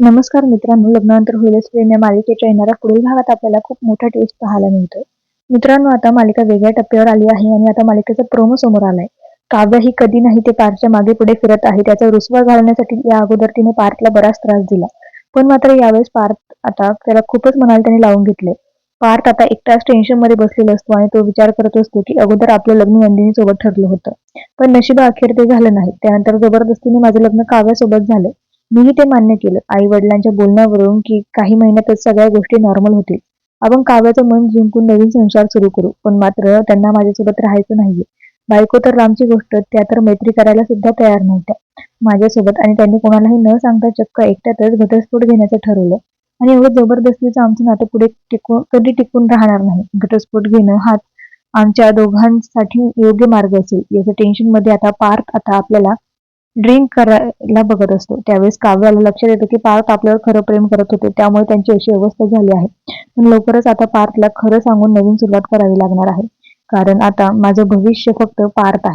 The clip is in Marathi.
नमस्कार मित्रांनो लग्नानंतर होईल असलेल्या या मालिकेच्या येणाऱ्या पुढील भागात आपल्याला खूप मोठा टेस्ट पाहायला मिळतोय. मित्रांनो आता मालिका वेगळ्या टप्प्यावर आली आहे आणि आता मालिकेचा प्रोमो समोर आलाय. काव्य ही कधी नाही ते पार्थच्या मागे पुढे फिरत आहे त्याचा रुसवा घालण्यासाठी या अगोदर तिने पार्थला बराच त्रास दिला. पण मात्र यावेळेस पार्थ आता त्याला खूपच मनाला त्याने लावून घेतले पार्थ आता एकटाच टेन्शनमध्ये बसलेला असतो आणि तो विचार करत असतो की अगोदर आपलं लग्न नंदिनी सोबत ठरलं होतं. पण नशिबा अखेर ते झालं नाही. त्यानंतर जबरदस्तीने माझं लग्न काव्यासोबत झालं. मीही ते मान्य केलं. आई वडिलांच्या बोलण्यावरून की काही महिन्यातच सगळ्या गोष्टी नॉर्मल होतील. आपण काव्याचं मन जिंकून नवीन संसार सुरू करू. पण मात्र त्यांना माझ्यासोबत राहायचं नाहीये. बायको तर रामची गोष्ट त्या तर मैत्री करायला सुद्धा तयार नव्हत्या. माझ्यासोबत आणि त्यांनी कोणालाही न सांगता चक्क एकट्यातच घटस्फोट घेण्याचं ठरवलं. आणि एवढं जबरदस्तीचं आमचं नातं पुढे टिकून कधी टिकून राहणार नाही. घटस्फोट घेणं हाच आमच्या दोघांसाठी योग्य मार्ग असेल. याचं टेन्शनमध्ये आता पार्थ आता आपल्याला ड्रिंक करायला बघत असतो. त्यावेळेस काव्याला लक्षात येतं की पार्थ आपल्यावर खरं प्रेम करत होते. त्यामुळे त्यांची अशी अवस्था झाली आहे. पण लवकरच आता पार्थला खरं सांगून नवीन सुरुवात करावी लागणार आहे. कारण आता माझं भविष्य फक्त पार्थ आहे.